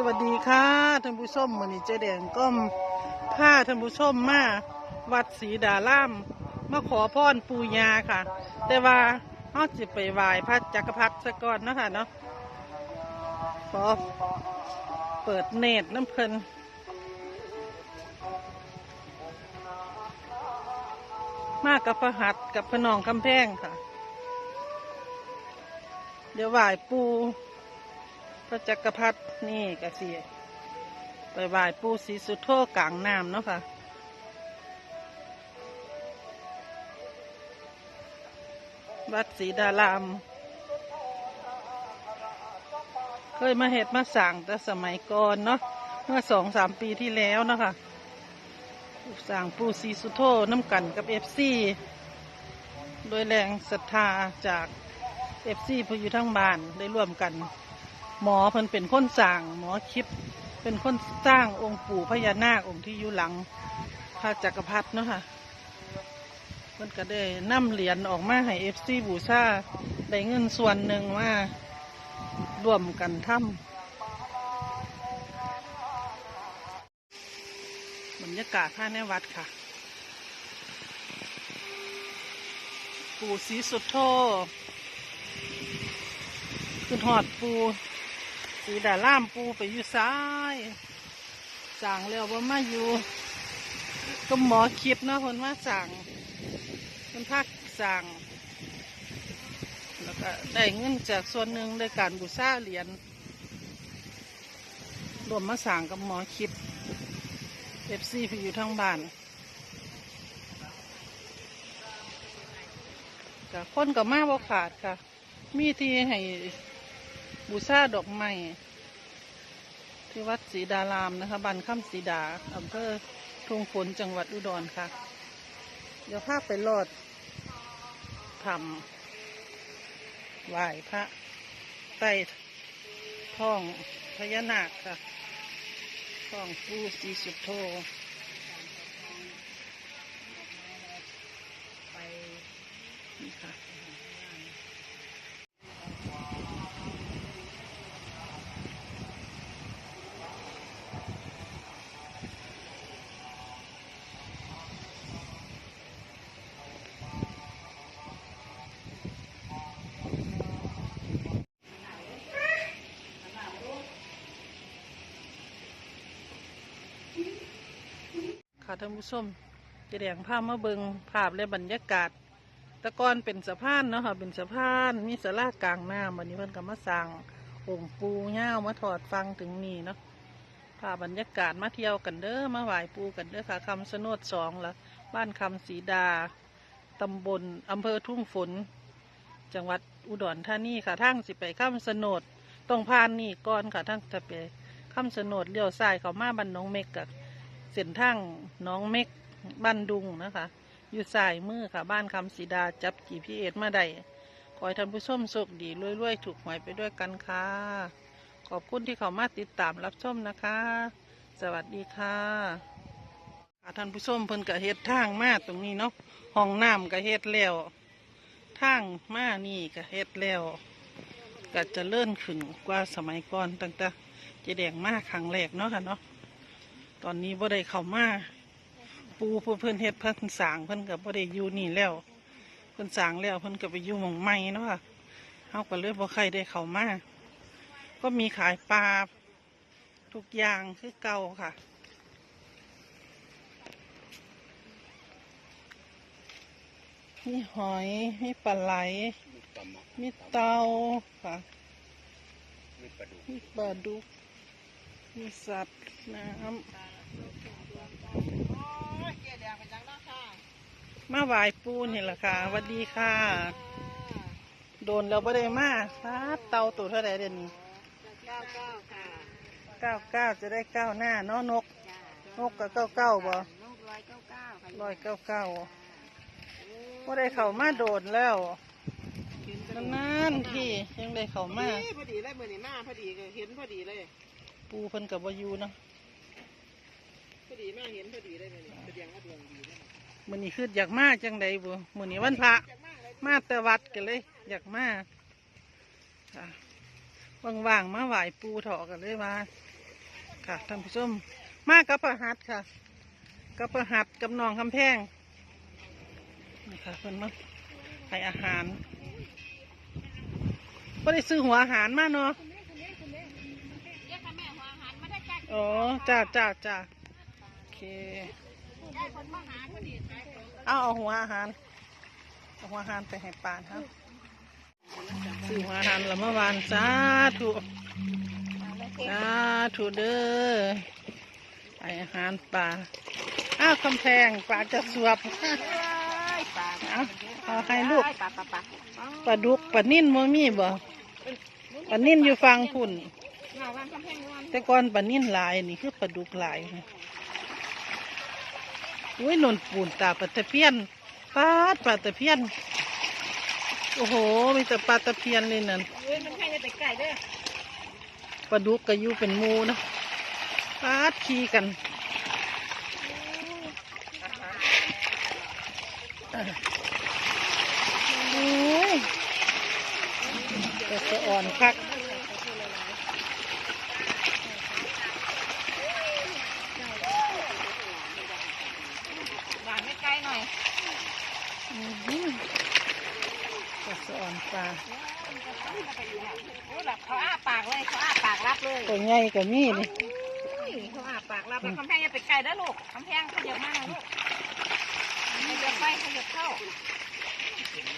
สวัสดีค่ะท่านผู้ชมมือนี้เจแดงก็พาท่านผู้ชมมาวัดศรีดาล่ามมาขอพรปูญาค่ะ แต่ว่าเขาจะไปไหว้พระจักรพรรดิซะก่อนเนาะคะเนาะขอเปิดเนตรน้ำเพลินมากับพระหัตถ์กับพระนองคำแพงค่ะ เดี๋ยวไหว้ปู พระจักรพรรดินี่กะสิไปไหว้ปู่ศรีสุโธกลางน้ำเนาะค่ะวัดศรีดาราม เคยมาเห็ดมาสั่งแต่สมัยก่อนเนาะเมื่อสองสามปีที่แล้วเนาะค่ะสั่งปู่ศรีสุโธน้ำกันกับเอฟซีโดยแรงศรัทธาจากเอฟซีผู้อยู่ทั้งบ้านได้ร่วมกัน หมอเพิ่นเป็นคนสร้าง หมอคิดเป็นคนสร้างองค์ปู่พญานาคองค์ที่อยู่หลังพระจักรพรรดิเนาะค่ะเพิ่นก็ได้นำเหรียญออกมาให้เอฟซีบูชาได้เงินส่วนหนึ่งมาร่วมกันทำบรรยากาศภายในวัดค่ะ ปู่ศรีสุดโธขึ้นหอดปู สีดาล่ามปูไปอยู่ซ้ายสั่งแล้วว่ามาอยู่ ก็หมอคิดเนาะคนว่าสั่งคนพักสั่งแล้วก็ได้เงินจากส่วนหนึ่งในการบูชาเหรียญรวมมาสั่งกับหมอคิดเอฟซีไปอยู่ทั้งบ้านกับคนกับมาบ่ขาดค่ะ มีที่ให้ บูชาดอกไม้ที่วัดศรีดารามนะคะบันค่ำศรีดาอำเภอทุ่งฝนจังหวัดอุดรค่ะ เดี๋ยวภาพไปรอดทำไหว้พระใต้ท้องพญานาคค่ะท้องปูสีสุดโทนี่ค่ะ ค่ะท่านผู้ชมจะแดงภาพมาเบิงภาพและบรรยากาศ ตะกอนเป็นสะพานเนาะค่ะ เป็นสะพาน มีสลากลางน้ำวันนี้เพิ่นก็มาสร้างองค์ปูเง่ามาถอดฟังถึงนี่เนาะภาพบรรยากาศมาเที่ยวกันเด้อ มาไหว้ปูกันเด้อค่ะคำสนดสองละบ้านคำศรีดาตำบลอำเภอทุ่งฝน จังหวัดอุดรธานีค่ะทั้งสิไปข้ามสนดต้องผ่านนี่ก่อนค่ะทั้งจะไปข้ามสนดเลี้ยวซ้ายเขามาบ้านนงเมกกับ เส้นทางน้องเม็กบ้านดุงนะคะ อยู่สายมือค่ะ บ้านคำสีดาจับ GPS มาได้ขอให้ท่านผู้ชมโชคดีรวยๆ ถูกหวยไปด้วยกันค่ะ ขอบคุณที่เขามาติดตามรับชมนะคะ สวัสดีค่ะท่านผู้ชมเพิ่นกะเฮ็ดทางมาตรงนี้เนาะห้องน้ำกะเฮ็ดแล้วทางมานี่กะเฮ็ดแล้วก็จะเลื่อนขึ้นกว่าสมัยก่อนตั้งแต่เจแดงมาครั้งแรกเนาะค่ะเนาะ ตอนนี้บ่ได้เข้ามาปูผู้เพิ่นเฮ็ดเพิ่นสร้างเพิ่นก็บ่ได้อยู่นี่แล้ว เพิ่นสร้างแล้วเพิ่นก็ไปอยู่หม่องใหม่เนาะค่ะเฮาก็เลยบ่ใครได้เข้ามาก็มีขายปลาทุกอย่างคือเก่าค่ะมีหอยมีปลาไหลมีปลาหมอมีเตาค่ะมีปลาดุกมีปลาดุกมีสัตว์น้ำ มาไหว้ปูนี่แหละค่ะสวัสดีค่ะ โดนแล้วบ่ได้มาฟาดเตาตัวเท่าไรเดี๋ยวนี้เก้าเก้าค่ะเก้าเก้าจะได้เก้าหน้าเนาะนกจ้านกกับเก้าเก้าบ่นกร้อยเก้าเก้าค่ะร้อยเก้าเก้าบ่ได้เข้ามาโดนแล้วนานๆที่ยังได้เข้ามาพอดีเลยมือนี่มาพอดีก็เห็นพอดีเลย ปูเพิ่นกับวายูเนาะพอดี มาเห็นพอดีเลยมือนี่แสดงว่าดวงดีเลยมื้อนี้คืออยากมาจังใดบ่มื้อนี้วันพระจากมากเลยมาแต่วัดกันเลย อยากมาค่ะว่างๆมาไหว้ปูเถาะกันเลยมาค่ะท่านผู้ชมมากับประหัดค่ะ กับประหัดกับน้องคำแพงนี่ค่ะเพิ่นมาให้อาหารก็ได้ซื้อหัวอาหารมาเนาะเรียกค่ะแม่หัวอาหารมาได้จ้าอ๋อจ้าจ้าจ้าโอ เคเอาเอาหัวอาหารเอาหัวอาหารไปให้ปานครับซื้อหัวอาหารละเมื่อวานสาธุสาธุเด้อให้อาหารปลาอ้าวคำแพงปลาจะสวบปลาเอาเอาให้ลูกปลาดุกปลานิ่นบ่มีบ่ปลานิ่นอยู่ฟังพุ่น แต่ก่อนปลานิ่นหลายนี่คือปลาดุกหลายนะ อุ้ยหนนปูนตาปลาตะเพียนปลาดปลาตะเพียน โอ้โห มีแต่ปลาตะเพียนเลยนั่นเฮ้ยมันแค่จะไปไก่เด้อปลาดุกก็อยู่เป็นหมูนะปลาดขี่กันอะโอ้ยแต่สะอ่อนคัก หวานไม่ไกลหน่อย อื้อหือแต่สะอ่อน ปลาโอ้แบบเขาอ้าปากเลยเขาอ้าปากรับเลยตัวใหญ่ก็มีนี่อุ้ยเขาอ้าปากรับแล้วกำแพงจะไปไก่เด้อลูกกำแพงขยับมาหน่อยลูกขยับไปขยับเข้า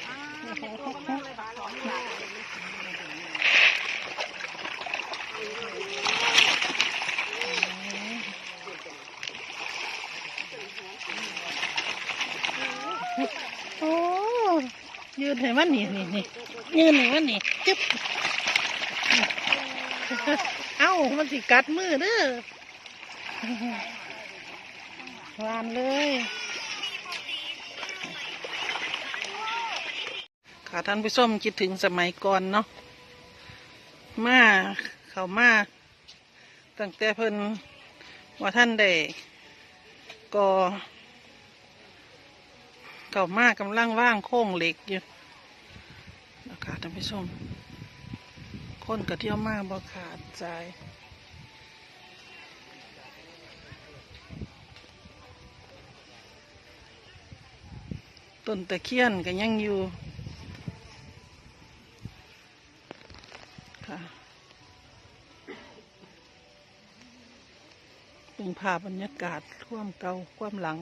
อ่าเป็นตัวก็มากเลยบาสองบาทโอ้ยืนให้มันนี่นี่นี่ ยืนให้มันนี่จึ๊บเอ้ามันสิกัดมือเด้อวานเลย ค่ะท่านผู้ชมคิดถึงสมัยก่อนเนาะมาเขามาตั้งแต่เพิ่นว่าท่านได้ก่อเขามากำลังว่างโค้งเหล็กอยู่ คะท่านผู้ชม คนกระเที่ยวมากบ่ขาดใจต้นตะเคียนก็ยังอยู่ค่ะเป็นภาพบรรยากาศควมเก่าควมหลัง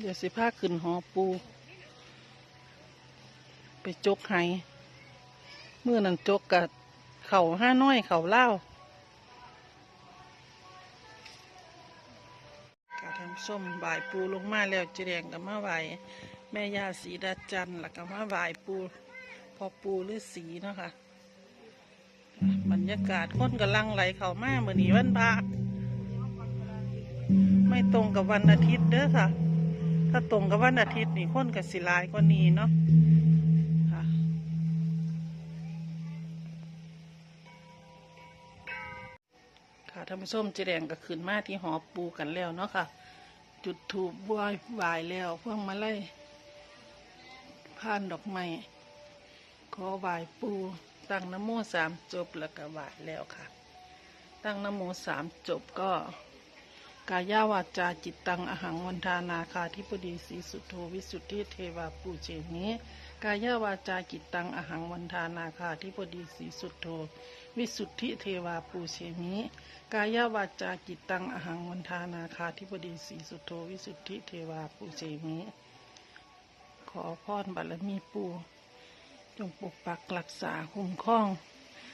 เดี๋ยวสิพาขึ้นหอปู ไปจกไห้เมื่อนั้นจกกับเข่าห้าน้อยเข่าเล่ากาทำส้มบ่ายปูลงมาแล้วเจแดงกับมาไหวแม่ยาสีดาจันทร์แล้วก็มาไหวปู พอปูหรือสีเนาะค่ะบรรยากาศคนกำลังไหลเข้ามาเหมือนนี้วันพระไม่ตรงกับวันอาทิตย์เด้อค่ะ ถ้าตรงกับวันอาทิตย์นี่คนกับสิลายกว่านี้เนาะค่ะค่ะท่านผู้ชมเจแดงก็ขึ้นมาที่หอปูกันแล้วเนาะค่ะ จุดถูกบวยบายแล้วพวงมาไล่ผ่านดอกไม้ขอไหวายปูตั้งนโมสามจบแล้วก็ไหวายแล้วค่ะ ตั้งนโมสามจบก็ กายาวาจาจิตตังอหังวันทานาคาธิปดีสีสุทโธวิสุทธิเทวาปูเจมิกายาวาจาจิตตังอหังวันทานาคาธิปดีสีสุทโธวิสุทธิเทวาปูเชมิกายาวาจาจิตตังอหังวันทานาคาธิปดีสีสุทโธวิสุทธิเทวาปูเชมิขอพรบารมีปูจงปกปักรักษาคุ้มครอง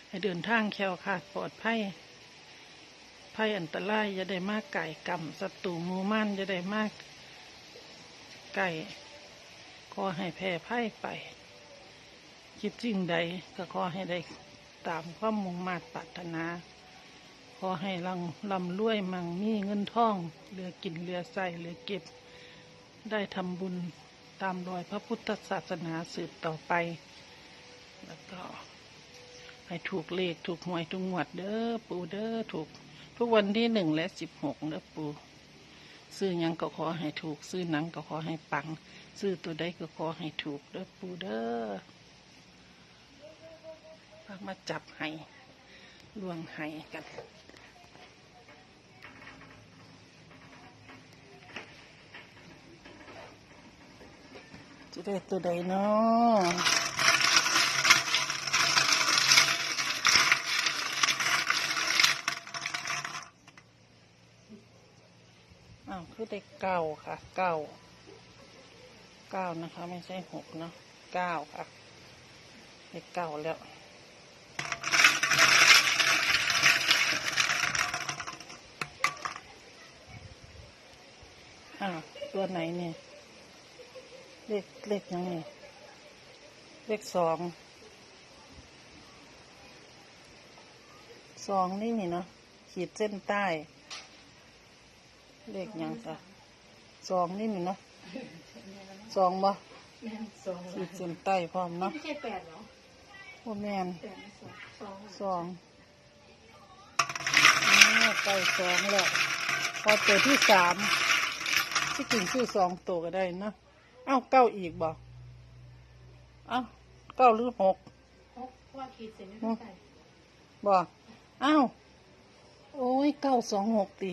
ให้เดินทางแคล้วคลาดปลอดภัย ภัยอันตรายอย่าได้มากไก่กรรมศัตรูมูมันอย่าได้มากไก่ขอให้แพ้ภัยไป คิดสิ่งใดก็ขอให้ได้ตามความมุ่งมาตรปรารถนา ขอให้ลังลำรวยมั่งมีเงินทองเหลือกินเหลือใส่เหลือเก็บ ได้ทำบุญตามรอยพระพุทธศาสนาสืบต่อไป แล้วก็ให้ถูกเลขถูกหวยทุกงวดเด้อปูเด้อถูก ทุกวันที่หนึ่งและสิบหกเด้อปูซื้อยังก็ขอให้ถูก ซื้อหนังก็ขอให้ปัง ซื้อตัวใดก็ขอให้ถูกเด้อปูเด้อพามาจับไห้ลวงไห้กันจะได้ตัวใดเนาะ อ้าวคือได้เก้าค่ะเก้าเก้านะคะ ไม่ใช่หกเนาะเก้าค่ะได้เก้าแล้วอ้าวตัวไหนเนี่ย เลขเลขยังไงเลขสองสองนี่นี่เนาะขีดเส้นใต้ เลขยังจ้ะสองนี่นี่เนาะสองบ่ขีดเส้นใต้พร้อมเนาะไม่ใช่แปดเหรอว่าแมนแปดสองสองสองนี่ใกล้สองแล้วพอตัวที่สามที่จริงชื่อสองตัวก็ได้เนาะเอ้าเก้าอีกบ่เอ้าเก้าหรือหกหกว่าขีดเส้นไม่ใช่บ่อ้าวโอ้ยเก้าสองหกตี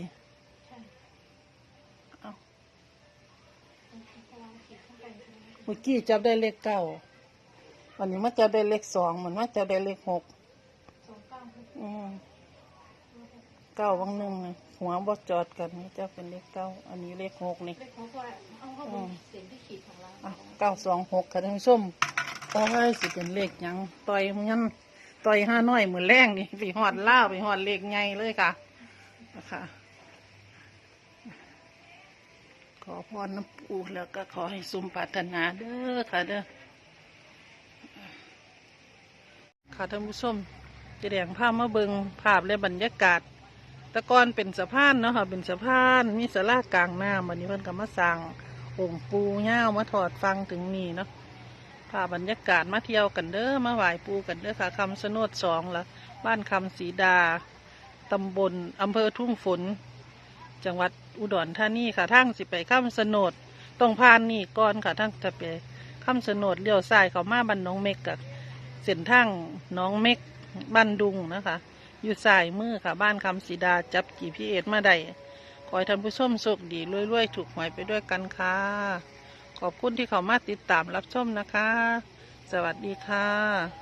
มเมื่อกี้จับได้เลขเก้าวันนี้มาจับได้เลขสองเหมือนมาจับได้เลขหกสองเก้าหกอืมเก้าบางหนึ่งน่ะหัวบ่จอดกันนี่จะเป็นเลขเก้าอันนี้เลขหกนี่เลขของว่าเอาเข้าบนเส้นที่ขีดของเราอะเก้าสองหกค่ะท่านผู้ชมโอ้ยสิเป็นเลขหยังต่อยมันงั้นต่อยห้าน้อยเหมือนแรงนี่ไปหอดล่าวไปหอดเลขไงเลยค่ะนะคะ ขอพรน้ำปูแล้วก็ขอให้สมปรารถนาเด้อค่ะเด้อค่ะท่านผู้ชมจะแดงภาพมาเบิงภาพและบรรยากาศตะกอนเป็นสะพานเนาะค่ะเป็นสะพานมีสลากลางน้ำวันนี้เพิ่นก็มาสร้างองค์ปูย่ามาถอดฟังถึงนี่เนาะพาพบรรยากาศมาเที่ยวกันเด้อมาไหว้ปูกันเด้อค่ะคำสนดสองละบ้านคำสีดาตำบลอำเภอทุ่งฝน จังหวัดอุดรธานีค่ะทั้งสิไปคำสนดต้องผ่านนี่ก่อนค่ะทั้งจะไปคำสนดเลี้ยวซ้ายเขามาบ้านน้องเมกกับเส้นทางน้องเมกบ้านดุงนะคะ อยู่ซ้ายมือค่ะบ้านคำสีดาจับกี่พี่เอ็ดมาได้ขอให้ท่านผู้ชมโชคดีรวยๆถูกหวยไปด้วยกันค่ะขอบคุณที่เขามาติดตามรับชมนะคะ สวัสดีค่ะ